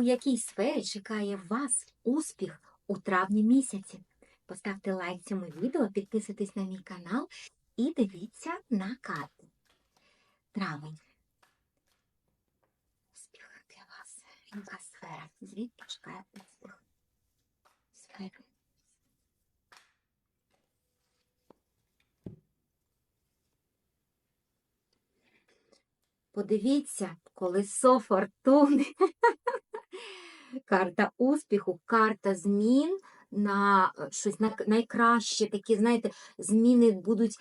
у якій сфері чекає вас успіх у травні місяці. Поставте лайк цьому відео, підписуйтесь на мій канал і дивіться на карти. Травень. Успіх для вас. Яка сфера? Звідки чекає успіх? Сфера. Подивіться, колесо фортуни. Карта успіху, карта змін на е, щось на- найкраще. Такі, знаєте, зміни будуть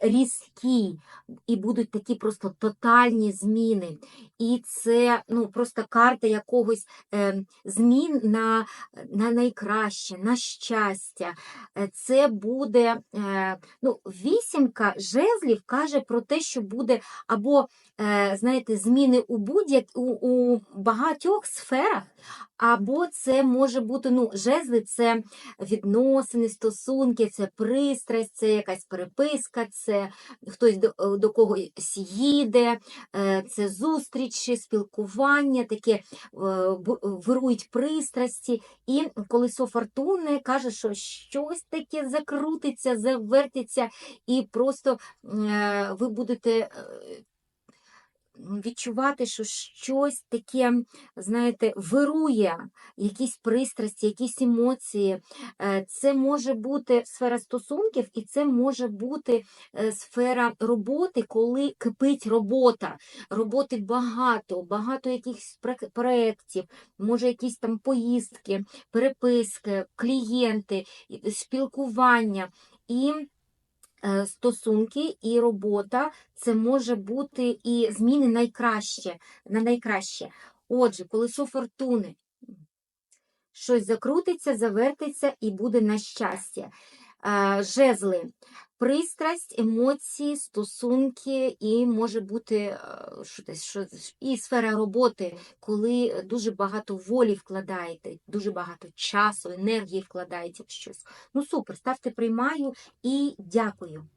різкі і будуть такі просто тотальні зміни. І це ну, просто карта якогось е, змін на, на найкраще, на щастя. Е, Це буде ну, вісімка жезлів каже про те, що буде або знаєте, зміни у будь-як у, у багатьох сферах, або це може бути ну, жезли це відносини, стосунки, це пристрасть, це якась переписка, це хтось до, е, до когось їде, е, це зустрічі, спілкування, таке е, вирують пристрасті. І колесо фортуни каже, що щось таке закрутиться, завертиться, і просто ви будете. Е, Відчувати, що щось таке, знаєте, вирує, якісь пристрасті, якісь емоції. Е, Це може бути сфера стосунків, і це може бути е, сфера роботи, коли кипить робота. Роботи багато, багато якихось проєктів, може якісь там поїздки, переписки, клієнти, спілкування. І е, стосунки і робота це може бути і зміни найкраще, на найкраще. Отже, колесо фортуни. Щось закрутиться, завертиться і буде на щастя. Жезли, пристрасть, емоції, стосунки, і може бути що десь, що, і сфера роботи, коли дуже багато волі вкладаєте, дуже багато часу, енергії вкладаєте в щось. Ну супер, ставте приймаю і дякую.